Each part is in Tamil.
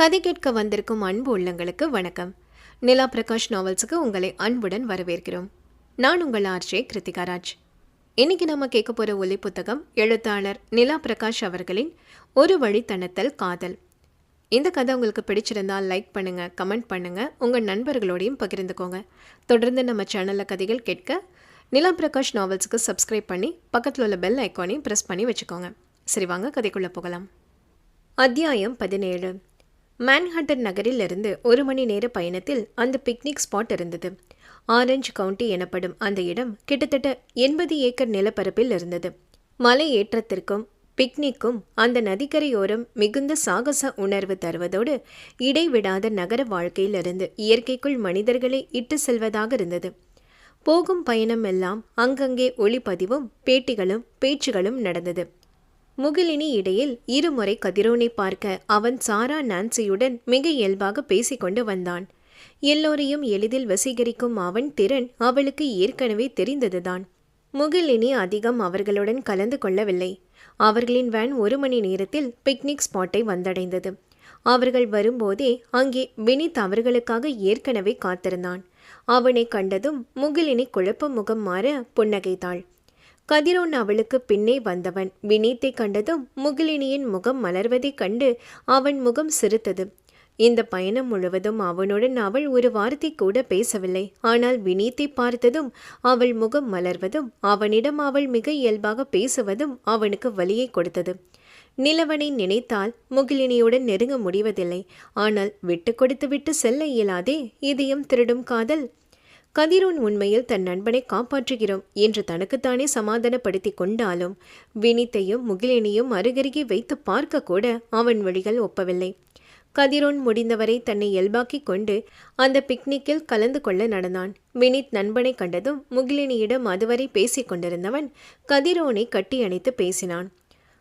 கதை கேட்க வந்திருக்கும் அன்பு உள்ளங்களுக்கு வணக்கம். நிலா பிரகாஷ் நாவல்ஸுக்கு உங்களை அன்புடன் வரவேற்கிறோம். நான் உங்கள் ஆர்ஜே கிருத்திகா ராஜ். இன்னைக்கு நம்ம கேட்க போகிற ஒலி புத்தகம் எழுத்தாளர் நிலா பிரகாஷ் அவர்களின் ஒரு வழித்தனத்தல் காதல். இந்த கதை உங்களுக்கு பிடிச்சிருந்தால் லைக் பண்ணுங்க கமெண்ட் பண்ணுங்க உங்கள் நண்பர்களோடையும் பகிர்ந்துக்கோங்க. தொடர்ந்து நம்ம சேனலில் கதைகள் கேட்க நிலா பிரகாஷ் நாவல்ஸுக்கு சப்ஸ்கிரைப் பண்ணி பக்கத்தில் உள்ள பெல் ஐக்கானையும் ப்ரெஸ் பண்ணி வச்சுக்கோங்க. சரி வாங்க கதைக்குள்ளே போகலாம். அத்தியாயம் பதினேழு. மேன்ஹட்டன் நகரில் இருந்து ஒரு மணி நேர பயணத்தில் அந்த பிக்னிக் ஸ்பாட் இருந்தது. ஆரஞ்சு கவுண்டி எனப்படும் அந்த இடம் கிட்டத்தட்ட எண்பது ஏக்கர் நிலப்பரப்பில் இருந்தது. மலை ஏற்றத்திற்கும் பிக்னிக்கும் அந்த நதிக்கரையோரம் மிகுந்த சாகச உணர்வு தருவதோடு இடைவிடாத நகர வாழ்க்கையிலிருந்து இயற்கைக்குள் மனிதர்களை இட்டு செல்வதாக இருந்தது. போகும் பயணம் எல்லாம் அங்கங்கே ஒளிப்பதிவும் பேட்டிகளும் பேச்சுகளும் நடந்தது. முகிலினி இடையில் இருமுறை கதிரோனை பார்க்க அவன் சாரா நான்சியுடன் மிக இயல்பாக பேசிக்கொண்டு வந்தான். எல்லோரையும் எளிதில் வசீகரிக்கும் அவன் திறன் அவளுக்கு ஏற்கனவே தெரிந்ததுதான். முகிலினி அதிகம் அவர்களுடன் கலந்து கொள்ளவில்லை. அவர்களின் வேன் ஒரு மணி நேரத்தில் பிக்னிக் ஸ்பாட்டை வந்தடைந்தது. அவர்கள் வரும்போதே அங்கே வினித் அவர்களுக்காக ஏற்கனவே காத்திருந்தான். அவனை கண்டதும் முகிலினி குழப்ப முகம் மாற புன்னகைத்தாள். கதிரோன் அவளுக்கு பின்னே வந்தவன். வினீத்தை கண்டதும் முகிலினியின் முகம் மலர்வதைக் கண்டு அவன் முகம் சிரித்தது. இந்த பயணம் முழுவதும் அவனுடன் அவள் ஒரு வார்த்தை கூட பேசவில்லை. ஆனால் வினீத்தை பார்த்ததும் அவள் முகம் மலர்வதும் அவனிடம் அவள் மிக இயல்பாக பேசுவதும் அவனுக்கு வலியை கொடுத்தது. நிலவனை நினைத்தால் முகிலினியுடன் நெருங்க முடிவதில்லை. ஆனால் விட்டு கொடுத்து விட்டு செல்ல இயலாதே இதயம் திருடும் காதல் கதிரோன் உண்மையில் தன் நண்பனை காப்பாற்றுகிறோம் என்று தனக்குத்தானே சமாதானப்படுத்தி கொண்டாலும் வினித்தையும் முகிலினையும் அருகருகே வைத்து பார்க்க கூட அவன் வழிகள் ஒப்பவில்லை. கதிரோன் முடிந்தவரை தன்னை இயல்பாக்கிக் கொண்டு அந்த பிக்னிக்கில் கலந்து கொள்ள நடந்தான். வினித் நண்பனை கண்டதும் முகிலினியிடம் அதுவரை பேசிக் கொண்டிருந்தவன் கதிரோனை கட்டி அணைத்து பேசினான்.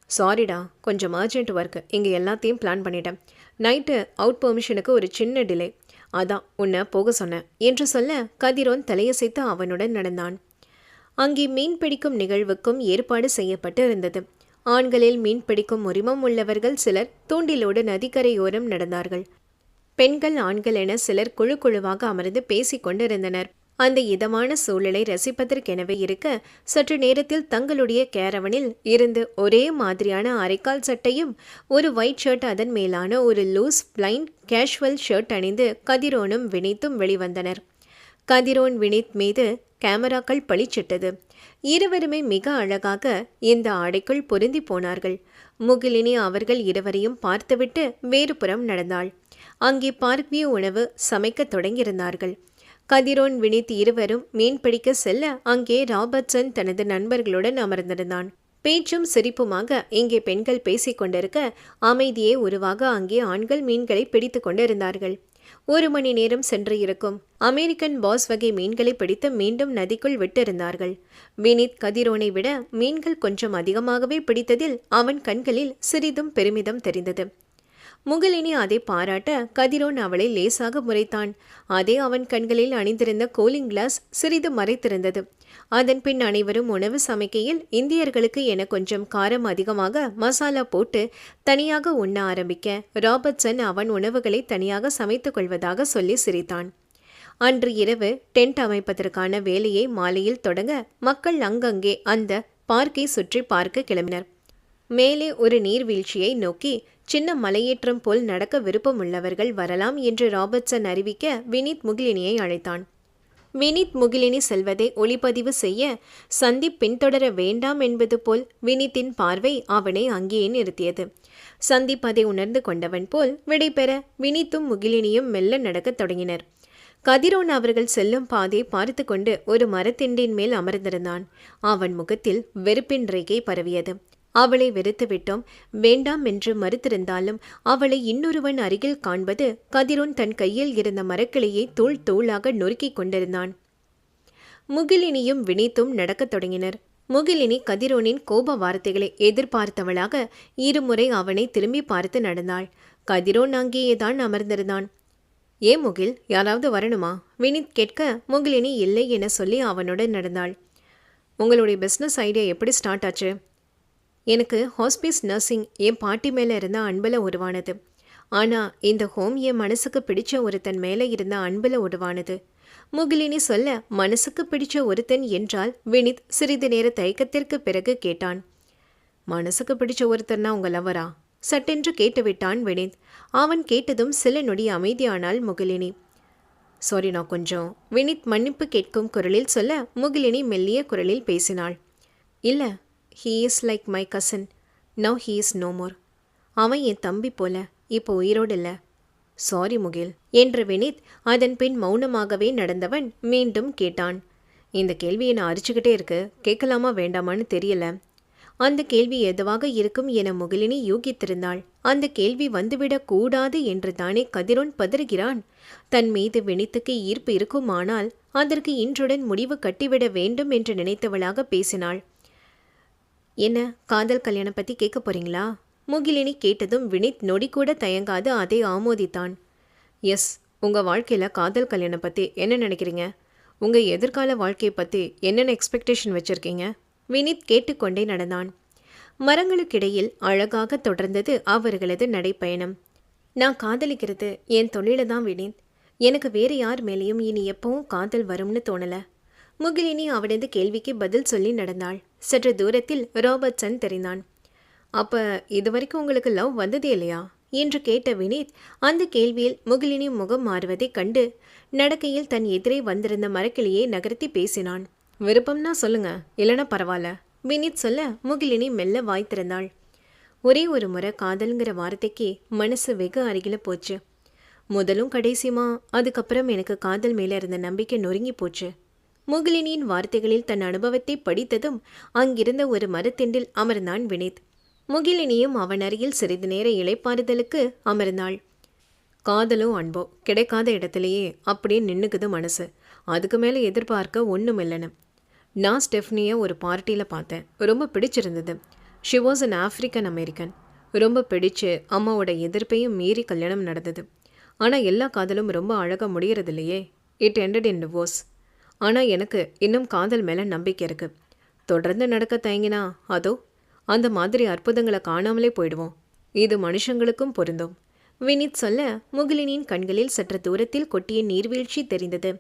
சாரிடா கொஞ்சம் அர்ஜென்ட் ஒர்க் இங்கே எல்லாத்தையும் பிளான் பண்ணிட்டேன். நைட்டு அவுட் பெர்மிஷனுக்கு ஒரு சின்ன டிலே அதான் உன்னை போக சொன்னேன். என்று சொல்ல கதிரோன் தலையசைத்து அவனுடன் நடந்தான். அங்கே மீன் பிடிக்கும் நிகழ்வுக்கும் ஏற்பாடு செய்யப்பட்டு இருந்தது ஆண்களில் மீன் பிடிக்கும் உரிமம் உள்ளவர்கள் சிலர் தூண்டிலோடு நதிக்கரையோரம் நடந்தார்கள். பெண்கள் ஆண்கள் என சிலர் குழு குழுவாக அமர்ந்து பேசிக் கொண்டிருந்தனர் அந்த இதமான சூழலை ரசிப்பதற்கெனவே இருக்க சற்று நேரத்தில் தங்களுடைய கேரவனில் இருந்து ஒரே மாதிரியான அரைக்கால் சட்டையும் ஒரு ஒயிட் ஷர்ட் அதன் மேலான ஒரு லூஸ் பிளைண்ட் கேஷுவல் ஷர்ட் அணிந்து கதிரோனும் வினித்தும் வெளிவந்தனர். கதிரோன் வினித் மீது கேமராக்கள் பளிச்சிட்டது. இருவருமே மிக அழகாக இந்த ஆடைக்குள் பொருந்தி போனார்கள். முகிலினி அவர்கள் இருவரையும் பார்த்துவிட்டு வேறுபுறம் நடந்தாள். அங்கே பார்க்விய உணவு சமைக்கத் தொடங்கியிருந்தார்கள். கதிரோன் வினித் இருவரும் மீன் பிடிக்க செல்ல அங்கே ராபர்ட்சன் தனது நண்பர்களுடன் அமர்ந்திருந்தான். பேச்சும் சிரிப்புமாக இங்கே பெண்கள் பேசிக் கொண்டிருக்க அமைதியே உருவாக அங்கே ஆண்கள் மீன்களை பிடித்து கொண்டிருந்தார்கள். ஒரு மணி நேரம் சென்று இருக்கும். அமெரிக்கன் பாஸ் வகை மீன்களை பிடித்து மீண்டும் நதிக்குள் விட்டிருந்தார்கள். வினித் கதிரோனை விட மீன்கள் கொஞ்சம் அதிகமாகவே பிடித்ததில் அவன் கண்களில் சிறிதும் பெருமிதம் தெரிந்தது. முகிலினி அதை பாராட்ட கதிரோன் அவளை லேசாக முறைத்தான். அதே அவன் கண்களில் அணிந்திருந்த கூலிங் கிளாஸ் சிறிது மறைத்திருந்தது. அதன் பின் அனைவரும் உணவு சமைக்கையில் இந்தியர்களுக்கு என கொஞ்சம் காரம் அதிகமாக மசாலா போட்டு தனியாக உண்ண ஆரம்பிக்க ராபர்ட்சன் அவன் உணவுகளை தனியாக சமைத்துக் கொள்வதாக சொல்லி சிரித்தான். அன்று இரவு டென்ட் அமைப்பதற்கான வேலையை மாலையில் தொடங்க மக்கள் அங்கங்கே அந்த பார்க்கை சுற்றி பார்க்க கிளம்பினர். மேலே ஒரு நீர்வீழ்ச்சியை நோக்கி சின்ன மலையேற்றம் போல் நடக்க விருப்பமுள்ளவர்கள் வரலாம் என்று ராபர்ட்சன் அறிவிக்க வினித் முகிலினியை அழைத்தான். வினித் முகிலினி செல்வதை ஒளிப்பதிவு செய்ய சந்தீப் பின்தொடர வேண்டாம் என்பது போல் வினித்தின் பார்வை அவனை அங்கேயே நிறுத்தியது. சந்தீப் அதை உணர்ந்து கொண்டவன் போல் விடைபெற வினித்தும் முகிலினியும் மெல்ல நடக்கத் தொடங்கினர். கதிரோன் அவர்கள் செல்லும் பாதை பார்த்து கொண்டு ஒரு மரத்திண்டின் மேல் அமர்ந்திருந்தான். அவன் முகத்தில் வெறுப்பின் ரேகை பரவியது. அவளை வெறுத்துவிட்டோம். வேண்டாம் என்று மறுத்திருந்தாலும் அவளை இன்னொருவன் அருகில் காண்பது கதிரோன் தன் கையில் இருந்த மரக்கிளையை தூள் தூளாக நொறுக்கிக் கொண்டிருந்தான். முகிலினியும் வினித்தும் நடக்கத் தொடங்கினர். முகிலினி கதிரோனின் கோப வார்த்தைகளை எதிர்பார்த்தவளாக இருமுறை அவனை திரும்பி பார்த்து நடந்தாள். கதிரோன் அங்கேயேதான் அமர்ந்திருந்தான். ஏ முகில் யாராவது வரணுமா வினித் கேட்க முகிலினி இல்லை என சொல்லி அவனுடன் நடந்தாள். உங்களுடைய பிஸ்னஸ் ஐடியா எப்படி ஸ்டார்ட் ஆச்சு? எனக்கு ஹாஸ்பீஸ் நர்சிங் என் பாட்டி மேலே இருந்த அன்பில் உருவானது. ஆனால் இந்த ஹோம் என் மனசுக்கு பிடிச்ச ஒருத்தன் மேலே இருந்த அன்பில் உருவானது. முகிலினி சொல்ல மனசுக்கு பிடிச்ச ஒருத்தன் என்றால் வினித் சிறிது நேர தயக்கத்திற்கு பிறகு கேட்டான். மனசுக்கு பிடிச்ச ஒருத்தன்னா உங்கள் லவரா சட்டென்று கேட்டுவிட்டான் வினித். அவன் கேட்டதும் சில நொடி அமைதியானாள் முகிலினி. சாரி நான் கொஞ்சம் வினித் மன்னிப்பு கேட்கும் குரலில் சொல்ல முகிலினி மெல்லிய குரலில் பேசினாள். இல்லை he is like my cousin now he is no more அவன் என் தம்பி போல இப்போ உயிரோடு இல்ல. சாரி முகில். என்ற வினித் அதன் பின் மௌனமாகவே நடந்தவன் மீண்டும் கேட்டான். இந்த கேள்வியை நான் அரிச்சுக்கிட்டே இருக்கு? கேட்கலாமா வேண்டாமான்னு தெரியல. அந்த கேள்வி எதுவாக இருக்கும் என முகிலினி யூகித்திருந்தாள். அந்த கேள்வி வந்துவிடக் கூடாது என்று தானே கதிரோன் பதறுகிறான். தன் மீது வினித்துக்கு ஈர்ப்பு இருக்குமானால் அதற்கு இன்றுடன் முடிவு கட்டிவிட வேண்டும் என்று நினைத்தவளாக பேசினாள். என்ன காதல் கல்யாணம் பத்தி கேட்க போறீங்களா? முகிலினி கேட்டதும் வினித் நொடி கூட தயங்காது அதை ஆமோதித்தான். எஸ் உங்க வாழ்க்கையில காதல் கல்யாணம் பத்தி என்ன நினைக்கிறீங்க? உங்க எதிர்கால வாழ்க்கையை பத்தி என்னென்ன எக்ஸ்பெக்டேஷன் வச்சிருக்கீங்க? வினித் கேட்டுக்கொண்டே நடந்தான். மரங்களுக்கிடையில் அழகாக தொடர்ந்தது அவர்களது நடைப்பயணம். நான் காதலிக்கிறது என் தொழில தான் வினித். எனக்கு வேறு யார் மேலேயும் இனி எப்பவும் காதல் வரும்னு தோணலை. முகிலினி அவனது கேள்விக்கு பதில் சொல்லி நடந்தாள். சற்று தூரத்தில் ராபர்ட்சன் தெரிந்தான். அப்ப இதுவரைக்கும் உங்களுக்கு லவ் வந்ததே இல்லையா? என்று கேட்ட வினீத் அந்த கேள்வியில் முகிலினி முகம் மாறுவதைக் கண்டு நடக்கையில் தன் எதிரே வந்திருந்த மரக்கிளியை நகர்த்தி பேசினான். விருப்பம்னா சொல்லுங்க இல்லைன்னா பரவாயில்ல. வினீத் சொல்ல முகிலினி மெல்ல வாய் திறந்தாள் ஒரே ஒரு முறை காதல்ங்கிற வார்த்தைக்கு மனசு வெகு அருகில போச்சு. முதலும் கடைசியுமா? அதுக்கப்புறம் எனக்கு காதல் மேலே இருந்த நம்பிக்கை நொறுங்கி போச்சு. முகிலினியின் வார்த்தைகளில் தன் அனுபவத்தை படித்ததும் அங்கிருந்த ஒரு மரத்திண்டில் அமர்ந்தான் வினீத். முகிலினியும் அவன் அருகில் சிறிது நேர இளைப்பாறுதலுக்கு அமர்ந்தாள். காதலோ அன்போ கிடைக்காத இடத்துலையே அப்படியே நின்னுக்குது மனசு. அதுக்கு மேலே எதிர்பார்க்க ஒன்றும் இல்லைன்னு நான் ஸ்டெஃப்னியை ஒரு பார்ட்டியில் பார்த்தேன். ரொம்ப பிடிச்சிருந்தது. She was an African American ரொம்ப பிடிச்சு அம்மாவோட எதிர்ப்பையும் மீறி கல்யாணம் நடந்தது. ஆனால் எல்லா காதலும் ரொம்ப அழகாக முடியறதில்லையே. இட் எண்டட் இன் டிவோர்ஸ் ஆனால் எனக்கு இன்னும் காதல் மேலே நம்பிக்கை இருக்குது தொடர்ந்து நடக்க தயங்கினா அதோ அந்த மாதிரி அற்புதங்களை காணாமலே போயிடுவோம். இது மனுஷங்களுக்கும் பொருந்தும். வினித் சொல்ல முகிலினின் கண்களில் சற்று தூரத்தில் கொட்டிய நீர்வீழ்ச்சி தெரிந்தது.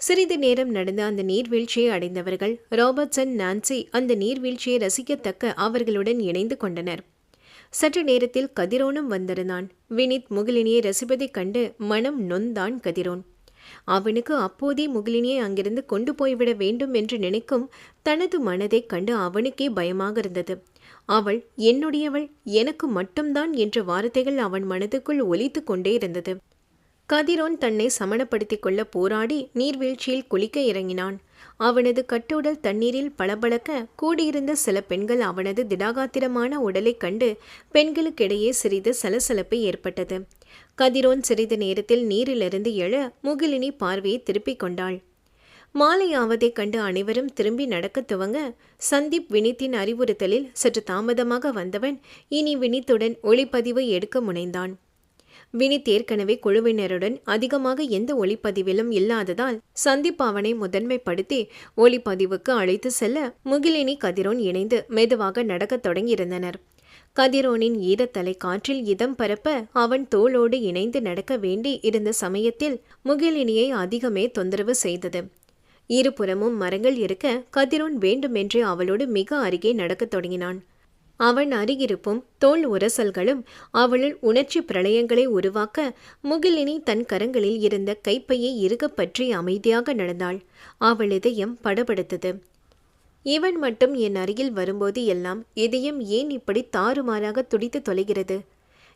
சிறிது நேரம் நடந்த அந்த நீர்வீழ்ச்சியை அடைந்தவர்கள் ராபர்ட்சன் நான்சி அந்த நீர்வீழ்ச்சியை ரசிக்கத்தக்க அவர்களுடன் இணைந்து கொண்டனர். சற்று நேரத்தில் கதிரோனும் வந்திருந்தான். வினித் முகிலினியை ரசிப்பதைக் கண்டு மனம் நொந்தான் கதிரோன். அவனுக்கு அப்போதே முகிலினியை அங்கிருந்து கொண்டு போய்விட வேண்டும் என்று நினைக்கும் தனது மனதை கண்டு அவனுக்கே பயமாக இருந்தது. அவள் என்னுடையவள் எனக்கு மட்டும்தான் என்ற வார்த்தைகள் அவன் மனதுக்குள் ஒலித்து கொண்டே இருந்தது. கதிரோன் தன்னை சமணப்படுத்திக் கொள்ள போராடி நீர்வீழ்ச்சியில் குளிக்க இறங்கினான். அவனது கட்டுடல் தண்ணீரில் பளபளக்க கூடியிருந்த சில பெண்கள் அவனது திடாகாத்திரமான உடலைக் கண்டு பெண்களுக்கிடையே சிறிது சலசலப்பு ஏற்பட்டது. கதிரோன் சிறிது நேரத்தில் நீரிலிருந்து எழ முகிலினி பார்வையை திருப்பிக் கொண்டாள். மாலை ஆவதைக் கண்டு அனைவரும் திரும்பி நடக்கத் துவங்க சந்தீப் வினித்தின் அறிவுறுத்தலில் சற்று தாமதமாக வந்தவன் இனி வினித்துடன் ஒளிப்பதிவு எடுக்க முனைந்தான். வினித் ஏற்கனவே குழுவினருடன் அதிகமாக எந்த ஒளிப்பதிவிலும் இல்லாததால் சந்திப்பாவனை அவனை முதன்மைப்படுத்தி ஒளிப்பதிவுக்கு அழைத்து செல்ல முகிலினி கதிரோன் இணைந்து மெதுவாக நடக்கத் தொடங்கியிருந்தனர். கதிரோனின் ஈரத்தலை காற்றில் இதம் பரப்ப அவன் தோளோடு இணைந்து நடக்க வேண்டி இருந்த சமயத்தில் முகிலினியை அதிகமே தொந்தரவு செய்தது. இருபுறமும் மரங்கள் இருக்க கதிரோன் வேண்டுமென்றே அவளோடு மிக அருகே நடக்கத் தொடங்கினான். அவன் அருகிருப்பும் தோல் உரசல்களும் அவளுள் உணர்ச்சி பிரளயங்களை உருவாக்க முகிலினி தன் கரங்களில் இருந்த கைப்பையை இறுகப் பற்றி அமைதியாக நடந்தாள். அவள் இதயம் படபடுத்தது. இவன் மட்டும் என் அருகில் வரும்போது எல்லாம் இதயம் ஏன் இப்படி தாறுமாறாக துடித்து தொலைகிறது?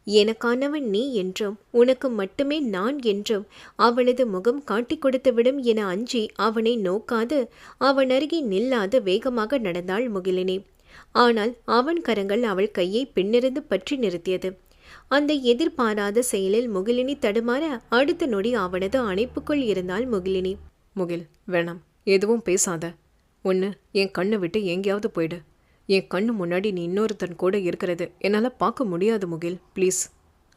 எனக்கானவன் நீ என்றும் உனக்கு மட்டுமே நான் என்றும் அவளது முகம் காட்டிக் கொடுத்துவிடும் என அஞ்சி அவனை நோக்காது அவன் அருகே நில்லாது வேகமாக நடந்தாள் முகிலினி. ஆனால் அவன் கரங்கள் அவள் கையை பின்னிருந்து பற்றி நிறுத்தியது. அந்த எதிர்பாராத செயலில் முகிலினி தடுமாற அடுத்த நொடி அவனது அணைப்புக்குள் இருந்தாள் முகிலினி. முகில் வேணாம். எதுவும் பேசாத. ஒன்று என் கண்ணை விட்டு எங்கேயாவது போயிடு. என் கண்ணு முன்னாடி நீ இன்னொருத்தன் கூட இருக்கிறது. என்னால் பார்க்க முடியாது முகில். ப்ளீஸ்.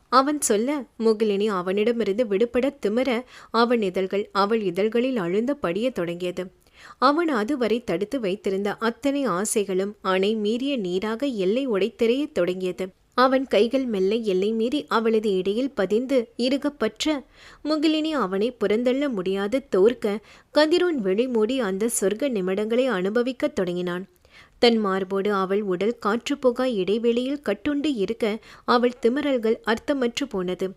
அவன் சொல்ல முகிலினி அவனிடமிருந்து விடுபட திமிர அவன் இதழ்கள் அவள் இதழ்களில் அழுந்த படியத் தொடங்கியது. அவன் அதுவரை தடுத்து வைத்திருந்த அத்தனை ஆசைகளும் அணை மீறிய நீராக எல்லை உடைத்தெறியத் தொடங்கியது. அவன் கைகள் மெல்ல எல்லை மீறி அவளது இடையில் பதிந்து இருகப்பற்ற முகிலினி அவனை புறந்தள்ள முடியாது தோற்க கதிரோன் விழிமூடி அந்த சொர்க்க நிமிடங்களை அனுபவிக்கத் தொடங்கினான். தன் மார்போடு அவள் உடல் காற்றுப்புகா இடைவெளியில் கட்டுண்டு இருக்க அவள் திமிரல்கள் அர்த்தமற்று போனது.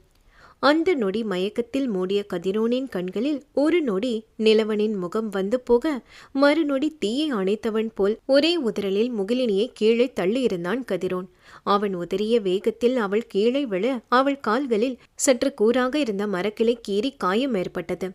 அந்த நொடி மயக்கத்தில் மூடிய கதிரோனின் கண்களில் ஒரு நொடி நிலவனின் முகம் வந்து போக மறுநொடி தீயை அணைத்தவன் போல் ஒரே உதறலில் முகிலினியை கீழே தள்ளியிருந்தான் கதிரோன். அவன் உதறிய வேகத்தில் அவள் கீழே விழ அவள் கால்களில் சற்று கூறாக இருந்த மரக்கிளை கீறி காயம் ஏற்பட்டது.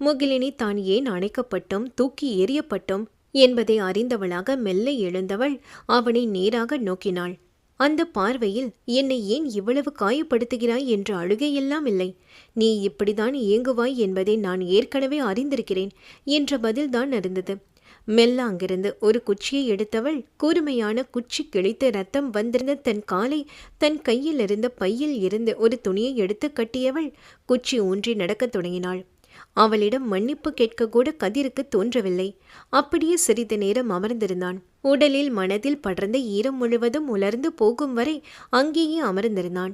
முகிலினி தான் ஏன் அணைக்கப்பட்டும் தூக்கி எறியப்பட்டும் என்பதை அறிந்தவளாக மெல்ல எழுந்தவள் அவனை நேராக நோக்கினாள். அந்த பார்வையில் என்னை ஏன் இவ்வளவு காயப்படுத்துகிறாய் என்ற அழுகையெல்லாம் இல்லை. நீ இப்படிதான் இயங்குவாய் என்பதை நான் ஏற்கனவே அறிந்திருக்கிறேன் என்ற பதில்தான் இருந்தது. மெல்ல அங்கிருந்து ஒரு குச்சியை எடுத்தவள் கூர்மையான குச்சி கிழித்து ரத்தம் வந்திருந்த தன் காலை தன் கையில் இருந்த பையில் இருந்து ஒரு துணியை எடுத்து கட்டியவள் குச்சி ஊன்றி நடக்கத் தொடங்கினாள். அவளிடம் மன்னிப்பு கேட்க கூட கதிருக்கு தோன்றவில்லை. அப்படியே சிறிது நேரம் அமர்ந்திருந்தான். உடலில் மனதில் படர்ந்த ஈரம் முழுவதும் உலர்ந்து போகும் வரை அங்கேயே அமர்ந்திருந்தான்.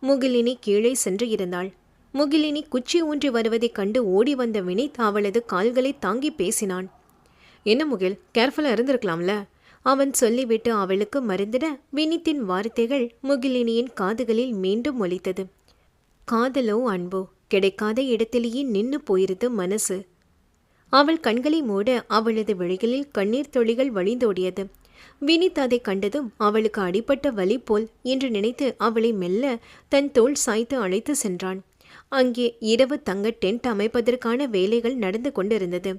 முகிலினி கீழே சென்று இருந்தாள். முகிலினி குச்சி ஊன்றி வருவதைக் கண்டு ஓடி வந்த வினித் அவளது கால்களை தாங்கி பேசினான். என்ன முகில் கேர்ஃபுல்லாக இருந்திருக்கலாம்ல? அவன் சொல்லிவிட்டு அவளுக்கு மருந்திட வினித்தின் வார்த்தைகள் முகிலினியின் காதுகளில் மீண்டும் ஒலித்தது. காதலோ அன்போ கிடைக்காத இடத்திலேயே நின்று போயிருது மனசு. அவள் கண்களை மூட அவளது விழிகளில் கண்ணீர் துளிகள் வழிந்தோடியது. வினித் அதை கண்டதும் அவளுக்கு அடிப்பட்ட வலி போல் என்று நினைத்து அவளை மெல்ல தன் தோள் சாய்த்து அழைத்து சென்றான். அங்கே இரவு தங்க டென்ட் அமைப்பதற்கான வேலைகள் நடந்து கொண்டிருந்தது.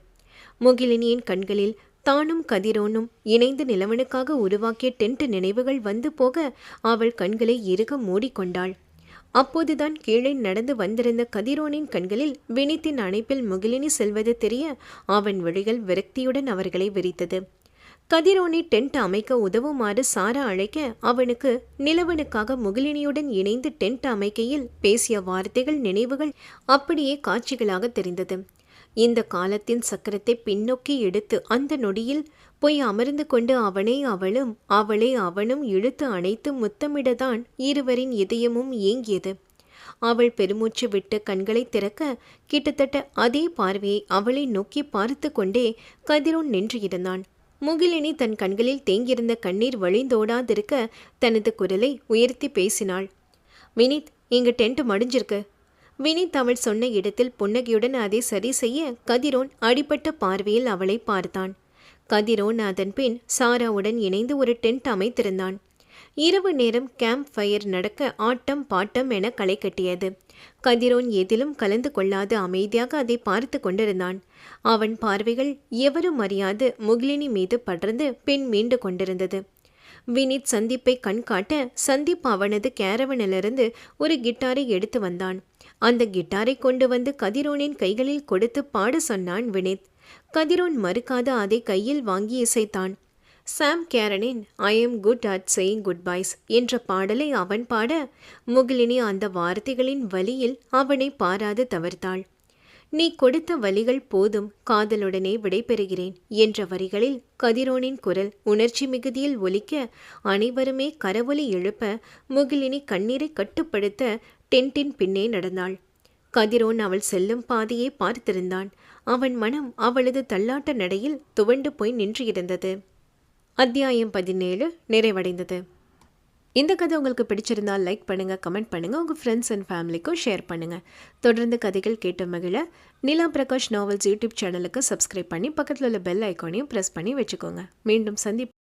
முகிலினியின் கண்களில் தானும் கதிரோனும் இணைந்து நிலவனுக்காக உருவாக்கிய டென்ட் நினைவுகள் வந்து போக அவள் கண்களை இறுக மூடிக்கொண்டாள். அப்போதுதான் கீழே நடந்து வந்திருந்த கதிரோனின் கண்களில் வினித்தின் அணைப்பில் முகிலினி செல்வது தெரிய அவன் விழிகள் விரக்தியுடன் அவர்களை விரித்தது. கதிரோனி டென்ட் அமைக்க உதவுமாறு சாரா அழைக்க அவனுக்கு நிலவனுக்காக முகிலினியுடன் இணைந்து டென்ட் அமைக்கையில் பேசிய வார்த்தைகள் நினைவுகள் அப்படியே காட்சிகளாக தெரிந்தது. இந்த காலத்தின் சக்கரத்தை பின்னோக்கி எடுத்து அந்த நொடியில் போய் அமர்ந்து கொண்டு அவனை அவளும் அவளை அவனும் இழுத்து அணைத்து முத்தமிடதான் இருவரின் இதயமும் ஏங்கியது. அவள் பெருமூச்சு விட்டு கண்களை திறக்க கிட்டத்தட்ட அதே பார்வையை அவளை நோக்கி பார்த்து கொண்டே கதிரோன் நின்று இருந்தான். முகிலினி தன் கண்களில் தேங்கியிருந்த கண்ணீர் வழிந்தோடாதிருக்க தனது குரலை உயர்த்தி பேசினாள். வினித் இங்கு டென்ட் மடிஞ்சிருக்கு. வினித் அவள் சொன்ன இடத்தில் புன்னகையுடன் அதை சரி செய்ய கதிரோன் அடிப்பட்ட பார்வையில் அவளை பார்த்தான். கதிரோன் அதன் பின் சாராவுடன் இணைந்து ஒரு டென்ட் அமைத்திருந்தான். இரவு நேரம் கேம்ப் ஃபயர் நடக்க ஆட்டம் பாட்டம் என களை கட்டியது. கதிரோன் எதிலும் கலந்து கொள்ளாது அமைதியாக அதை பார்த்து கொண்டிருந்தான். அவன் பார்வைகள் எவரும் அறியாது முகிலினி மீது படர்ந்து பின் மீண்டு கொண்டிருந்தது. வினித் சந்திப்பை கண்காட்ட சந்தீப் அவனது கேரவனிலிருந்து ஒரு கிட்டாரை எடுத்து வந்தான். அந்த கிட்டாரை கொண்டு வந்து கதிரோனின் கைகளில் கொடுத்து பாட சொன்னான் வினித். கதிரோன் மறுக்காத அதை கையில் வாங்கி இசைத்தான். Sam கேரனின் I am good at saying goodbyes என்ற பாடலை அவன் பாட முகிலினி அந்த வார்த்தைகளின் வழியில் அவனை பாராது தவிர்த்தாள். நீ கொடுத்த வழிகள் போதும் காதலுடனே விடைபெறுகிறேன் என்ற வரிகளில் கதிரோனின் குரல் உணர்ச்சி மிகுதியில் ஒலிக்க அனைவருமே கரவொலி எழுப்ப முகிலினி கண்ணீரை கட்டுப்படுத்த டென்டின் பின்னே நடந்தாள். கதிரோன் அவள் செல்லும் பாதையை பார்த்திருந்தான். அவன் மனம் அவளது தள்ளாட்ட நடையில் துவண்டு போய் நின்று இருந்தது அத்தியாயம் பதினேழு நிறைவடைந்தது. இந்த கதை உங்களுக்கு பிடிச்சிருந்தால் லைக் பண்ணுங்கள் கமெண்ட் பண்ணுங்கள் உங்கள் ஃப்ரெண்ட்ஸ் அண்ட் ஃபேமிலிக்கும் ஷேர் பண்ணுங்கள் தொடர்ந்து கதைகள் கேட்ட மகிழ நிலா பிரகாஷ் நாவல்ஸ் யூடியூப் சேனலுக்கு சப்ஸ்கிரைப் பண்ணி பக்கத்தில் உள்ள பெல் ஐக்கானையும் ப்ரெஸ் பண்ணி வச்சுக்கோங்க. மீண்டும் சந்திப்பு